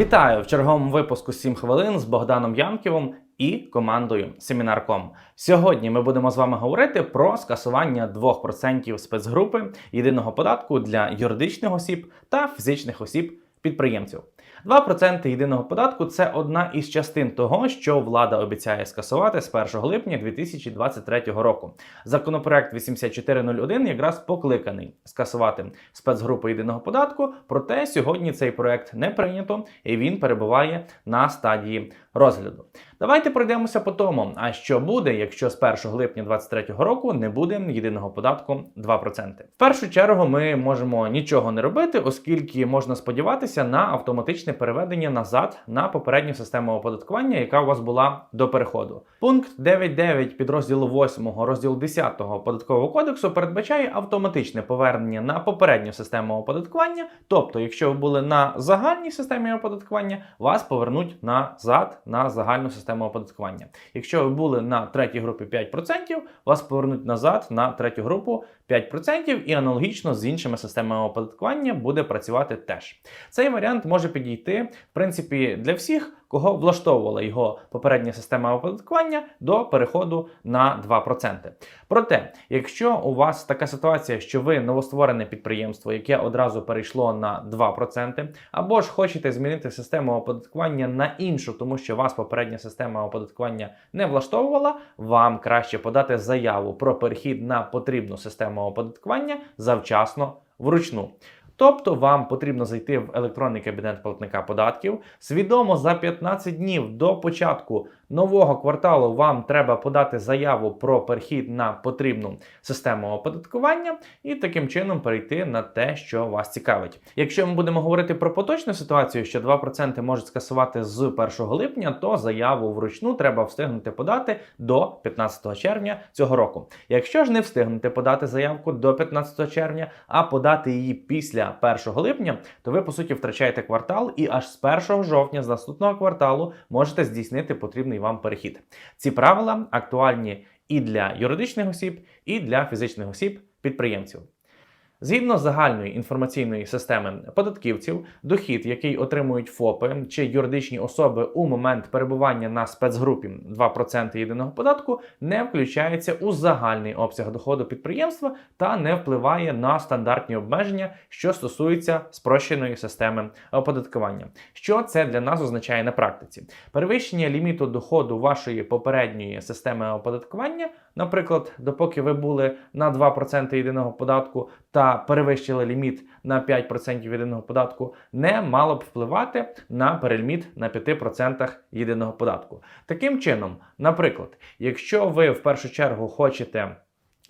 Вітаю в черговому випуску «7 хвилин з Богданом Янківом і командою Семінарком. Сьогодні ми будемо з вами говорити про скасування 2% спецгрупи єдиного податку для юридичних осіб та фізичних осіб підприємців. 2% єдиного податку це одна із частин того, що влада обіцяє скасувати з 1 липня 2023 року. Законопроект 8401 якраз покликаний скасувати спецгрупу єдиного податку. Проте сьогодні цей проект не прийнято і він перебуває на стадії розгляду. Давайте пройдемося по тому. А що буде, якщо з 1 липня 2023 року не буде єдиного податку 2%? В першу чергу ми можемо нічого не робити, оскільки можна сподіватися на автоматичне переведення назад на попередню систему оподаткування, яка у вас була до переходу. Пункт 9.9 підрозділу 8 розділу 10 податкового кодексу передбачає автоматичне повернення на попередню систему оподаткування. Тобто, якщо ви були на загальній системі оподаткування, вас повернуть назад на загальну систему оподаткування. Якщо ви були на третій групі 5%, вас повернуть назад на третю групу 5% і аналогічно з іншими системами оподаткування буде працювати теж. Цей варіант може підійти в принципі для всіх, кого влаштовувала його попередня система оподаткування до переходу на 2%. Проте, якщо у вас така ситуація, що ви новостворене підприємство, яке одразу перейшло на 2%, або ж хочете змінити систему оподаткування на іншу, тому що вас попередня система оподаткування не влаштовувала, вам краще подати заяву про перехід на потрібну систему оподаткування завчасно вручну. Тобто вам потрібно зайти в електронний кабінет платника податків. Свідомо за 15 днів до початку нового кварталу вам треба подати заяву про перехід на потрібну систему оподаткування і таким чином перейти на те, що вас цікавить. Якщо ми будемо говорити про поточну ситуацію, що 2% можуть скасувати з 1 липня, то заяву вручну треба встигнути подати до 15 червня цього року. Якщо ж не встигнете подати заявку до 15 червня, а подати її після 1 липня, то ви по суті втрачаєте квартал і аж з 1 жовтня з наступного кварталу можете здійснити потрібний вам перехід. Ці правила актуальні і для юридичних осіб, і для фізичних осіб підприємців. Згідно загальної інформаційної системи податківців, дохід, який отримують ФОПи чи юридичні особи у момент перебування на спецгрупі 2% єдиного податку, не включається у загальний обсяг доходу підприємства та не впливає на стандартні обмеження, що стосуються спрощеної системи оподаткування. Що це для нас означає на практиці? Перевищення ліміту доходу вашої попередньої системи оподаткування, наприклад, допоки ви були на 2% єдиного податку та перевищили ліміт на 5% єдиного податку, не мало б впливати на переліміт на 5% єдиного податку. Таким чином, наприклад, якщо ви в першу чергу хочете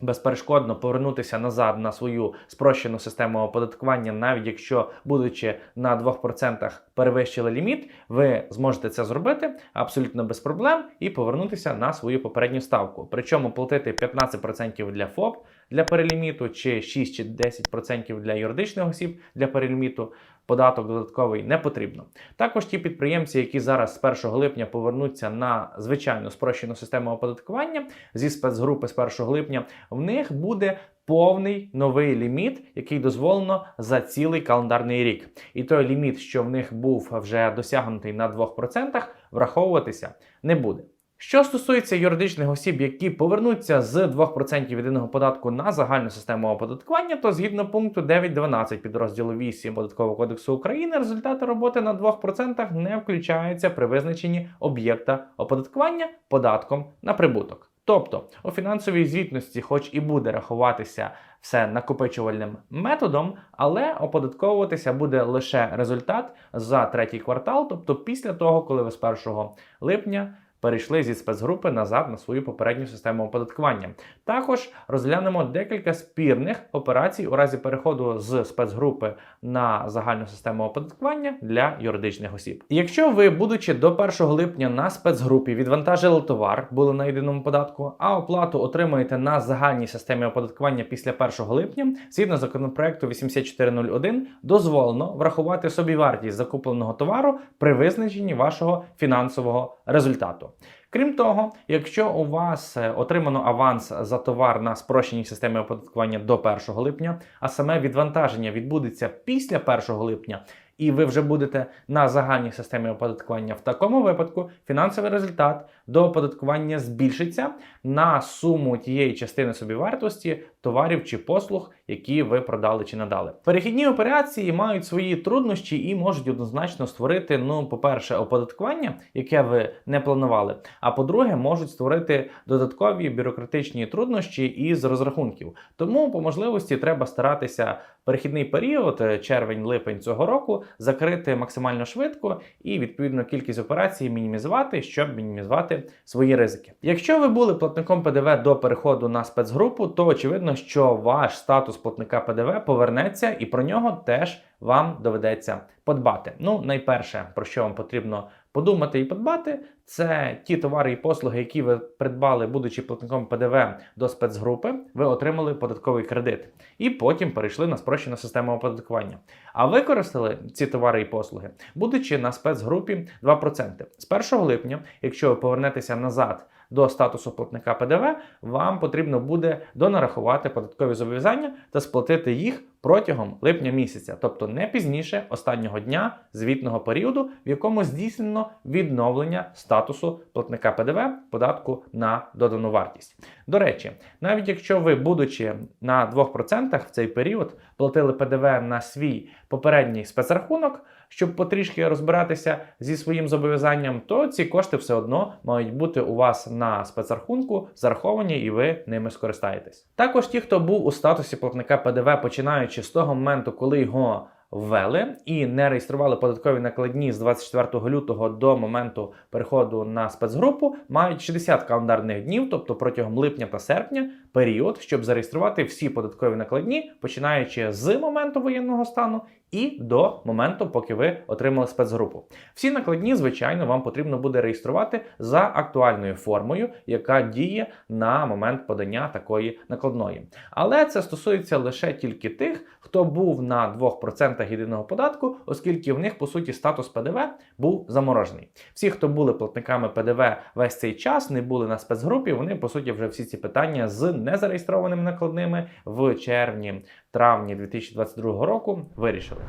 безперешкодно повернутися назад на свою спрощену систему оподаткування, навіть якщо, будучи на 2% перевищили ліміт, ви зможете це зробити абсолютно без проблем і повернутися на свою попередню ставку. Причому платити 15% для ФОП для переліміту, чи 6 чи 10% для юридичних осіб для переліміту. Податок додатковий не потрібно. Також ті підприємці, які зараз з 1 липня повернуться на звичайну спрощену систему оподаткування зі спецгрупи з 1 липня, в них буде повний новий ліміт, який дозволено за цілий календарний рік. І той ліміт, що в них був вже досягнутий на 2%, враховуватися не буде. Що стосується юридичних осіб, які повернуться з 2% єдиного податку на загальну систему оподаткування, то згідно пункту 9.12 підрозділу 8 Податкового кодексу України результати роботи на 2% не включаються при визначенні об'єкта оподаткування податком на прибуток. Тобто у фінансовій звітності, хоч і буде рахуватися все накопичувальним методом, але оподатковуватися буде лише результат за третій квартал, тобто після того, коли ви з 1 липня перейшли зі спецгрупи назад на свою попередню систему оподаткування. Також розглянемо декілька спірних операцій у разі переходу з спецгрупи на загальну систему оподаткування для юридичних осіб. Якщо ви, будучи до 1 липня на спецгрупі, відвантажили товар, були на єдиному податку, а оплату отримуєте на загальній системі оподаткування після 1 липня, згідно законопроекту 8401, дозволено врахувати собівартість закупленого товару при визначенні вашого фінансового результату. Крім того, якщо у вас е, отримано аванс за товар на спрощеній системі оподаткування до 1 липня, а саме відвантаження відбудеться після 1 липня, і ви вже будете на загальній системі оподаткування, в такому випадку фінансовий результат до оподаткування збільшиться на суму тієї частини собівартості товарів чи послуг, які ви продали чи надали. Перехідні операції мають свої труднощі і можуть однозначно створити, ну, по-перше, оподаткування, яке ви не планували. А по-друге, можуть створити додаткові бюрократичні труднощі із розрахунків. Тому по можливості треба старатися перехідний період, е, червень-липень цього року, закрити максимально швидко і відповідно кількість операцій мінімізувати, щоб мінімізувати свої ризики. Якщо ви були платником ПДВ до переходу на спецгрупу, то очевидно, що ваш статус платника ПДВ повернеться, і про нього теж вам доведеться подбати. Ну, найперше, про що вам потрібно подумати і подбати, це ті товари і послуги, які ви придбали, будучи платником ПДВ до спецгрупи, ви отримали податковий кредит і потім перейшли на спрощену систему оподаткування. А використали ці товари і послуги, будучи на спецгрупі 2%. З 1 липня, якщо ви повернетеся назад до статусу платника ПДВ, вам потрібно буде донарахувати податкові зобов'язання та сплатити їх протягом липня місяця, тобто не пізніше останнього дня звітного періоду, в якому здійснено відновлення статусу платника ПДВ податку на додану вартість. До речі, навіть якщо ви, будучи на 2% в цей період, платили ПДВ на свій попередній спецрахунок, щоб потрішки розбиратися зі своїм зобов'язанням, то ці кошти все одно мають бути у вас на спецрахунку зараховані, і ви ними скористаєтесь. Також ті, хто був у статусі платника ПДВ, починаючи з того моменту, коли його ввели і не реєстрували податкові накладні з 24 лютого до моменту переходу на спецгрупу, мають 60 календарних днів, тобто протягом липня та серпня, період, щоб зареєструвати всі податкові накладні, починаючи з моменту воєнного стану і до моменту, поки ви отримали спецгрупу. Всі накладні, звичайно, вам потрібно буде реєструвати за актуальною формою, яка діє на момент подання такої накладної. Але це стосується лише тільки тих, хто був на 2% єдиного податку, оскільки в них по суті статус ПДВ був заморожений. Всі, хто були платниками ПДВ весь цей час, не були на спецгрупі, вони по суті вже всі ці питання з незареєстрованими накладними в червні травні 2022 року вирішили.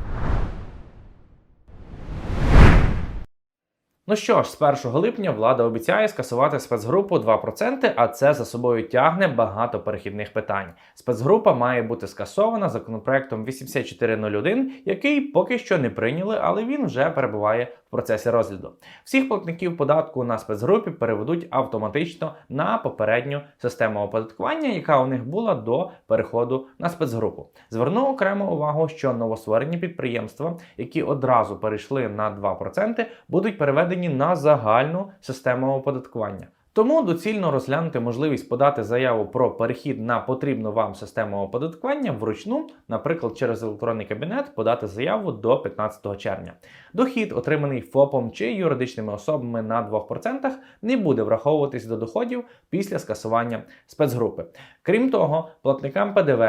Ну що ж, з 1 липня влада обіцяє скасувати спецгрупу 2%, а це за собою тягне багато перехідних питань. Спецгрупа має бути скасована законопроектом 8401, який поки що не прийняли, але він вже перебуває в процесі розгляду. Всіх платників податку на спецгрупі переведуть автоматично на попередню систему оподаткування, яка у них була до переходу на спецгрупу. Зверну окремо увагу, що новостворені підприємства, які одразу перейшли на 2%, будуть переведені на загальну систему оподаткування. Тому доцільно розглянути можливість подати заяву про перехід на потрібну вам систему оподаткування вручну, наприклад, через електронний кабінет, подати заяву до 15 червня. Дохід, отриманий ФОПом чи юридичними особами на 2%, не буде враховуватись до доходів після скасування спецгрупи. Крім того, платникам ПДВ,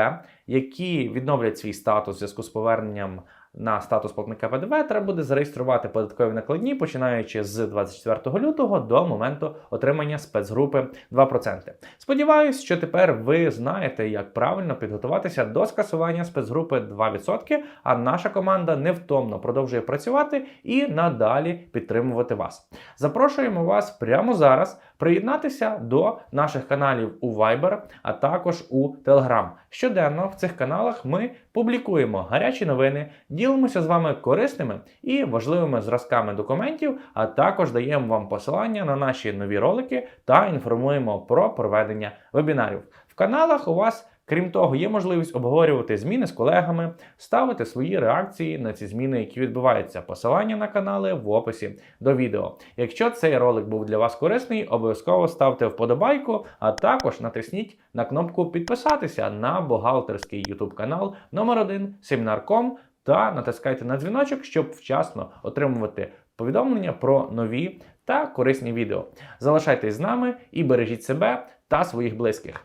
які відновлять свій статус в зв'язку з поверненням на статус платника ПДВ треба буде зареєструвати податкові накладні, починаючи з 24 лютого до моменту отримання спецгрупи 2%. Сподіваюсь, що тепер ви знаєте, як правильно підготуватися до скасування спецгрупи 2%, а наша команда невтомно продовжує працювати і надалі підтримувати вас. Запрошуємо вас прямо зараз приєднатися до наших каналів у Viber, а також у Telegram. Щоденно в цих каналах ми публікуємо гарячі новини, ділимося з вами корисними і важливими зразками документів, а також даємо вам посилання на наші нові ролики та інформуємо про проведення вебінарів. В каналах у вас Крім того, є можливість обговорювати зміни з колегами, ставити свої реакції на ці зміни, які відбуваються. Посилання на канали в описі до відео. Якщо цей ролик був для вас корисний, обов'язково ставте вподобайку, а також натисніть на кнопку підписатися на бухгалтерський YouTube канал номер 1 Семінар.com та натискайте на дзвіночок, щоб вчасно отримувати повідомлення про нові та корисні відео. Залишайтесь з нами і бережіть себе та своїх близьких.